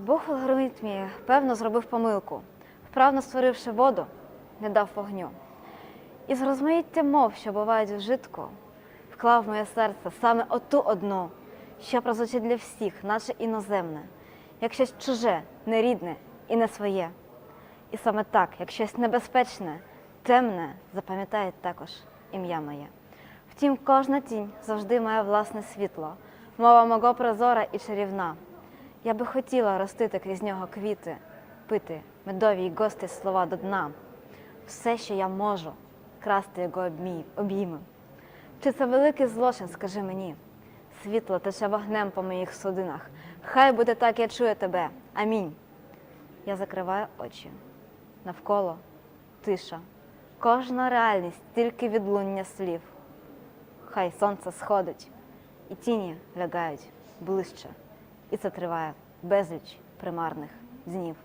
Бог в алгоритмі, певно, зробив помилку, вправно створивши воду, не дав вогню. І з розмаїття мов, що бувають вжитку, вклав моє серце саме оту одну, що прозвучить для всіх, наче іноземне, як щось чуже, нерідне і не своє. І саме так, як щось небезпечне, темне, запам'ятає також ім'я моє. Втім, кожна тінь завжди має власне світло, мова мого прозора і чарівна. Я би хотіла ростити крізь нього квіти, пити медові й гості слова до дна. Все, що я можу, красти його обійми. Чи це великий злочин, скажи мені? Світло тече вогнем по моїх судинах. Хай буде так, я чую тебе. Амінь. Я закриваю очі. Навколо тиша. Кожна реальність тільки відлуння слів. Хай сонце сходить, і тіні лягають ближче. І це триває безліч примарних днів.